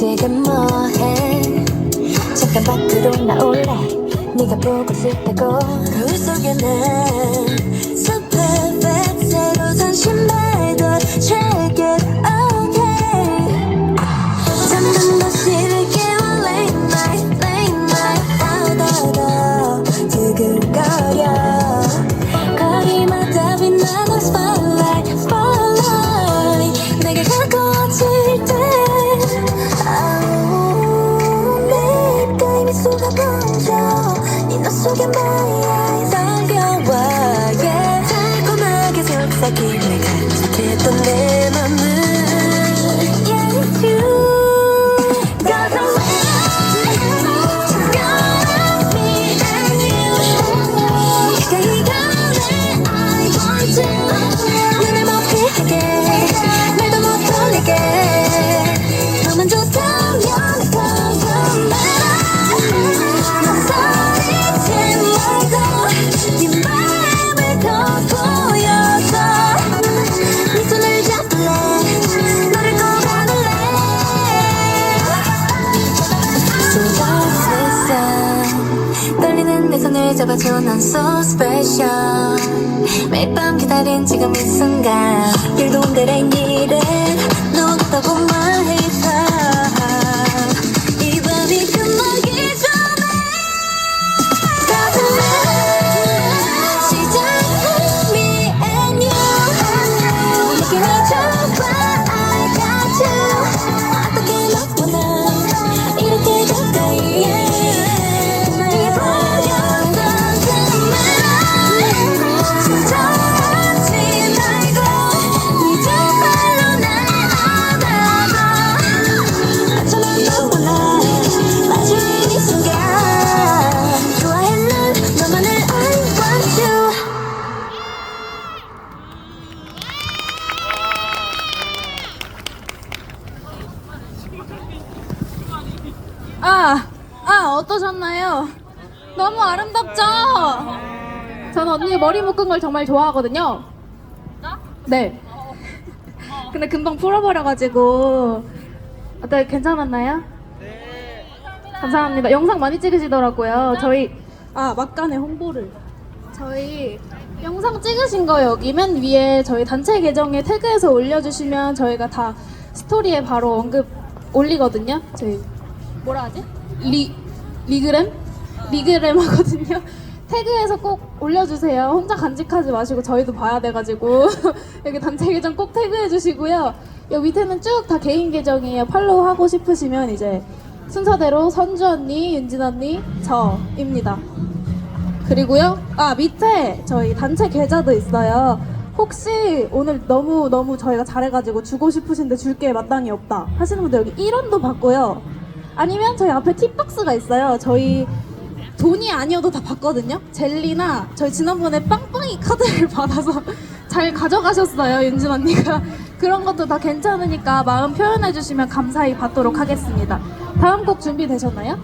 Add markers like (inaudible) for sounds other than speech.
지금 뭐해? 잠깐 밖으로 나올래? 네가 보고 싶다고. 거울 속에 난 속에 my 손을 잡아줘 난 so special. 매일 밤 기다린 지금 이 순간. 일도 온들의 일 아, 아 어떠셨나요? 너무 아름답죠? 전 언니 머리 묶은 걸 정말 좋아하거든요. 네. 근데 금방 풀어버려가지고 어때 괜찮았나요? 네. 감사합니다. 영상 많이 찍으시더라고요. 저희 아 막간의 홍보를 저희 영상 찍으신 거 여기 맨 위에 저희 단체 계정에 태그해서 올려주시면 저희가 다 스토리에 바로 언급 올리거든요. 저희 뭐라 하지? 리 리그램? 리그램 하거든요. 태그해서 꼭 올려주세요. 혼자 간직하지 마시고 저희도 봐야 돼가지고 (laughs) 여기 단체 계정 꼭 태그해 주시고요. 여기 밑에는 쭉 다 개인 계정이에요. 팔로우 하고 싶으시면 이제 순서대로 선주 언니, 윤진 언니, 저입니다. 그리고요, 아 밑에 저희 단체 계좌도 있어요. 혹시 오늘 너무 너무 저희가 잘해가지고 주고 싶으신데 줄 게 마땅히 없다 하시는 분들 여기 1원도 받고요. 아니면 저희 앞에 팁박스가 있어요. 저희 돈이 아니어도 다 받거든요. 젤리나 저희 지난번에 빵빵이 카드를 (laughs) 받아서 잘 가져가셨어요, 윤진 언니가. 그런 것도 다 괜찮으니까 마음 표현해 주시면 감사히 받도록 하겠습니다. 다음 곡 준비되셨나요?